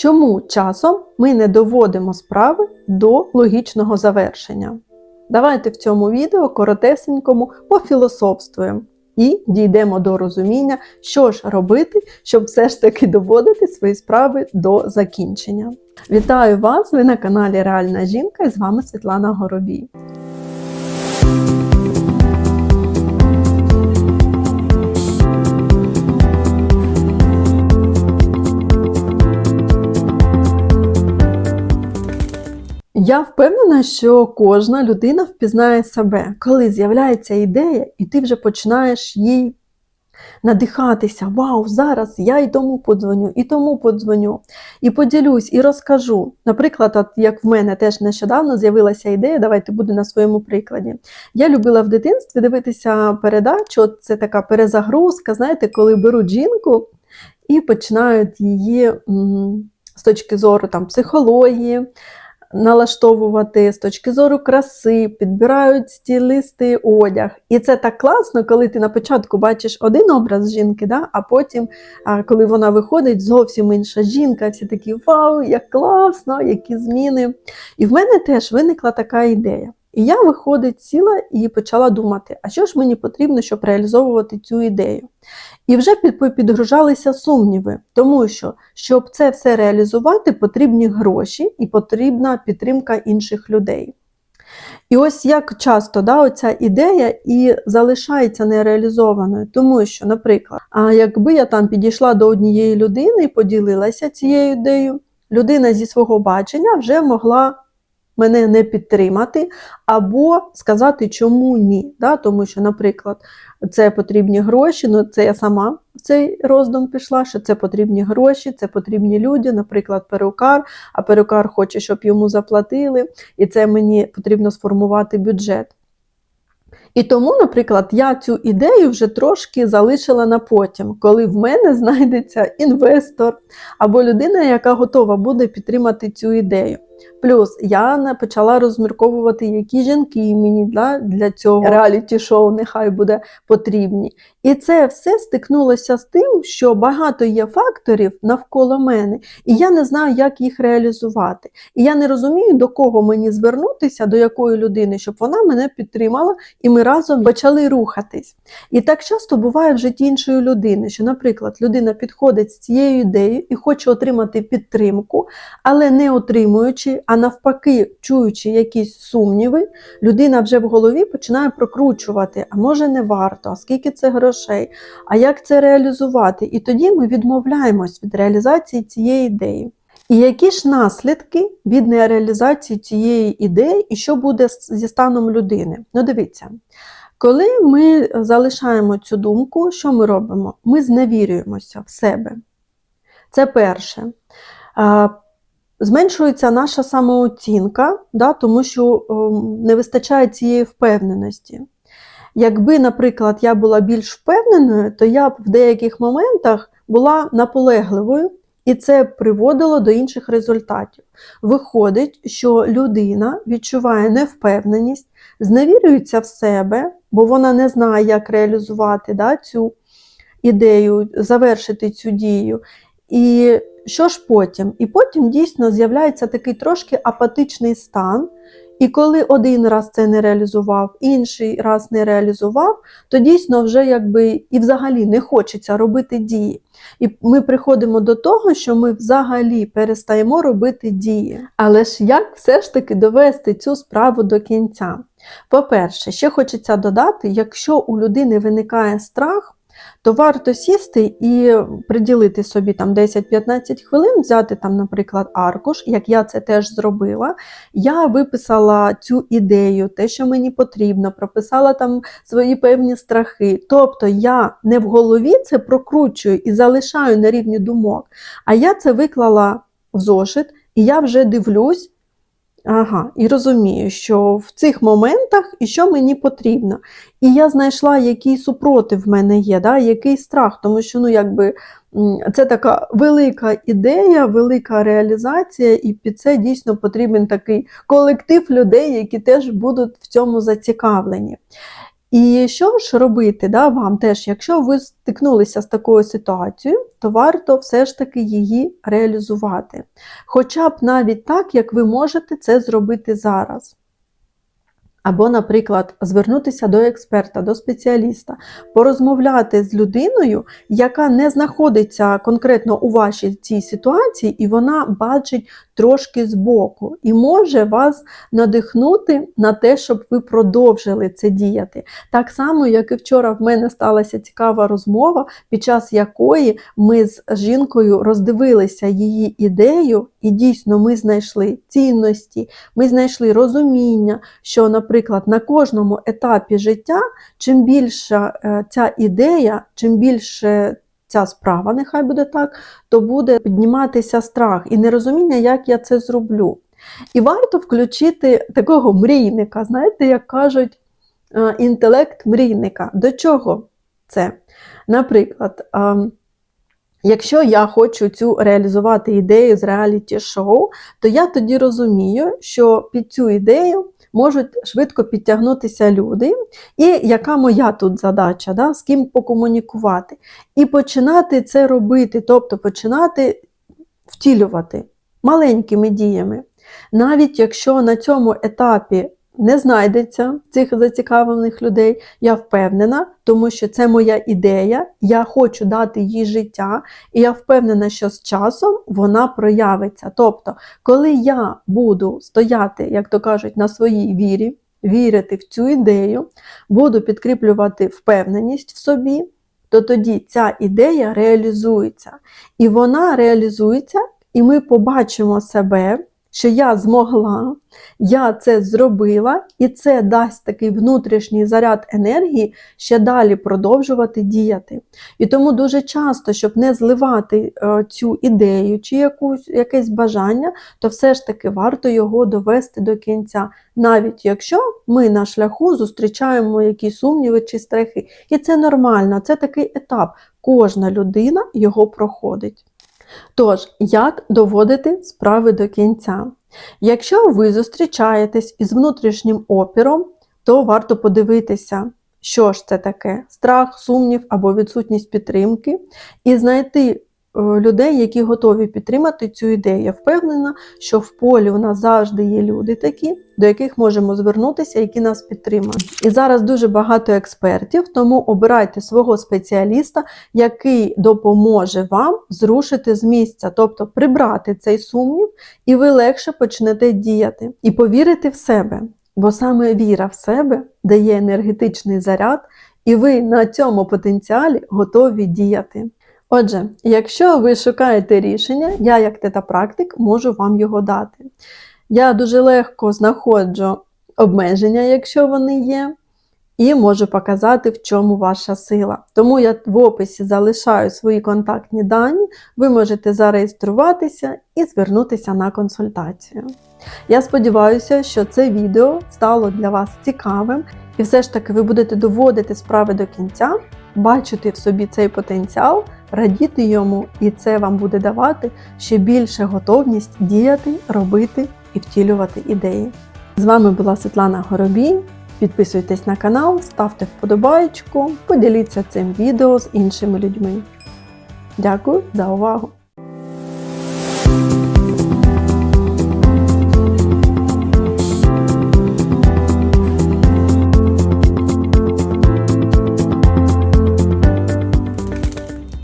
Чому часом ми не доводимо справи до логічного завершення? Давайте в цьому відео коротесенькому пофілософствуємо і дійдемо до розуміння, що ж робити, щоб все ж таки доводити свої справи до закінчення. Вітаю вас! Ви на каналі Реальна жінка і з вами Світлана Горобій. Я впевнена, що кожна людина впізнає себе, коли з'являється ідея, і ти вже починаєш їй надихатися. Вау, зараз я й тому подзвоню, і тому подзвоню, і поділюсь, і розкажу. Наприклад, от як в мене теж нещодавно з'явилася ідея, давайте буде на своєму прикладі. Я любила в дитинстві дивитися передачу, це така перезагрузка, знаєте, коли беруть жінку і починають її з точки зору там, психології налаштовувати з точки зору краси, підбирають стілисти одяг. І це так класно, коли ти на початку бачиш один образ жінки, да? а потім, коли вона виходить, зовсім інша жінка, всі такі вау, як класно, які зміни. І в мене теж виникла така ідея. І я, виходить, сіла і почала думати, а що ж мені потрібно, щоб реалізовувати цю ідею. І вже підгружалися сумніви, тому що, щоб це все реалізувати, потрібні гроші і потрібна підтримка інших людей. І ось як часто да, оця ідея і залишається нереалізованою, тому що, наприклад, а якби я там підійшла до однієї людини і поділилася цією ідеєю, людина зі свого бачення вже могла мене не підтримати, або сказати, чому ні. Да? Тому що, наприклад, це потрібні гроші, ну це я сама в цей роздум пішла, що це потрібні гроші, це потрібні люди, наприклад, перукар, а перукар хоче, щоб йому заплатили, і це мені потрібно сформувати бюджет. І тому, наприклад, я цю ідею вже трошки залишила на потім, коли в мене знайдеться інвестор або людина, яка готова буде підтримати цю ідею. Плюс я почала розмірковувати, які жінки мені для, для цього реаліті-шоу нехай буде потрібні. І це все стикнулося з тим, що багато є факторів навколо мене, і я не знаю, як їх реалізувати. І я не розумію, до кого мені звернутися, до якої людини, щоб вона мене підтримала, і ми разом почали рухатись. І так часто буває в житті іншої людини, що, наприклад, людина підходить з цією ідеєю і хоче отримати підтримку, але не отримуючи, а навпаки, чуючи якісь сумніви, людина вже в голові починає прокручувати, а може не варто, а скільки це грошей, а як це реалізувати. І тоді ми відмовляємось від реалізації цієї ідеї. І які ж наслідки від нереалізації цієї ідеї, і що буде зі станом людини? Ну, дивіться, коли ми залишаємо цю думку, що ми робимо? Ми зневірюємося в себе. Це перше. Зменшується наша самооцінка, да, тому що ем, не вистачає цієї впевненості. Якби, наприклад, я була більш впевненою, то я б в деяких моментах була наполегливою, і це приводило до інших результатів. Виходить, що людина відчуває невпевненість, зневірюється в себе, бо вона не знає, як реалізувати да, цю ідею, завершити цю дію. І що ж потім? І потім дійсно з'являється такий трошки апатичний стан. І коли один раз це не реалізував, інший раз не реалізував, то дійсно вже якби і взагалі не хочеться робити дії. І ми приходимо до того, що ми взагалі перестаємо робити дії. Але ж як все ж таки довести цю справу до кінця? По-перше, ще хочеться додати, якщо у людини виникає страх, то варто сісти і приділити собі там 10-15 хвилин, взяти там, наприклад, аркуш, як я це теж зробила. Я виписала цю ідею, те, що мені потрібно, прописала там свої певні страхи. Тобто я не в голові це прокручую і залишаю на рівні думок, а я це виклала в зошит, і я вже дивлюсь. Ага, і розумію, що в цих моментах і що мені потрібно. І я знайшла, який супротив в мене є, да, який страх, тому що ну, якби, це така велика ідея, велика реалізація, і під це дійсно потрібен такий колектив людей, які теж будуть в цьому зацікавлені. І що ж робити да, вам теж, якщо ви стикнулися з такою ситуацією, то варто все ж таки її реалізувати. Хоча б навіть так, як ви можете це зробити зараз. Або, наприклад, звернутися до експерта, до спеціаліста, порозмовляти з людиною, яка не знаходиться конкретно у вашій цій ситуації, і вона бачить трошки збоку, і може вас надихнути на те, щоб ви продовжили це діяти. Так само, як і вчора, в мене сталася цікава розмова, під час якої ми з жінкою роздивилися її ідею, і дійсно ми знайшли цінності, ми знайшли розуміння, що, наприклад, на кожному етапі життя, чим більша е, ця ідея, чим більше ця справа, нехай буде так, то буде підніматися страх і нерозуміння, як я це зроблю. І варто включити такого мрійника, знаєте, як кажуть, е, інтелект мрійника. До чого це? Наприклад, е, Якщо я хочу цю реалізувати ідею з реаліті-шоу, то я тоді розумію, що під цю ідею можуть швидко підтягнутися люди, і яка моя тут задача, да? з ким покомунікувати. І починати це робити, тобто починати втілювати маленькими діями. Навіть якщо на цьому етапі не знайдеться цих зацікавлених людей, я впевнена, тому що це моя ідея, я хочу дати їй життя, і я впевнена, що з часом вона проявиться. Тобто, коли я буду стояти, як то кажуть, на своїй вірі, вірити в цю ідею, буду підкріплювати впевненість в собі, то тоді ця ідея реалізується. І вона реалізується, і ми побачимо себе що я змогла, я це зробила, і це дасть такий внутрішній заряд енергії ще далі продовжувати діяти. І тому дуже часто, щоб не зливати е, цю ідею чи якусь, якесь бажання, то все ж таки варто його довести до кінця, навіть якщо ми на шляху зустрічаємо якісь сумніви чи страхи. І це нормально, це такий етап. Кожна людина його проходить. Тож, як доводити справи до кінця? Якщо ви зустрічаєтесь із внутрішнім опіром, то варто подивитися, що ж це таке: страх, сумнів або відсутність підтримки, і знайти людей, які готові підтримати цю ідею. Я впевнена, що в полі у нас завжди є люди такі, до яких можемо звернутися, які нас підтримують. І зараз дуже багато експертів, тому обирайте свого спеціаліста, який допоможе вам зрушити з місця, тобто прибрати цей сумнів, і ви легше почнете діяти і повірити в себе. Бо саме віра в себе дає енергетичний заряд, і ви на цьому потенціалі готові діяти. Отже, якщо ви шукаєте рішення, я, як тета-практик, можу вам його дати. Я дуже легко знаходжу обмеження, якщо вони є, і можу показати, в чому ваша сила. Тому я в описі залишаю свої контактні дані, ви можете зареєструватися і звернутися на консультацію. Я сподіваюся, що це відео стало для вас цікавим, і все ж таки ви будете доводити справи до кінця, бачити в собі цей потенціал радіти йому, і це вам буде давати ще більше готовність діяти, робити і втілювати ідеї. З вами була Світлана Горобій. Підписуйтесь на канал, ставте вподобайку, поділіться цим відео з іншими людьми. Дякую за увагу!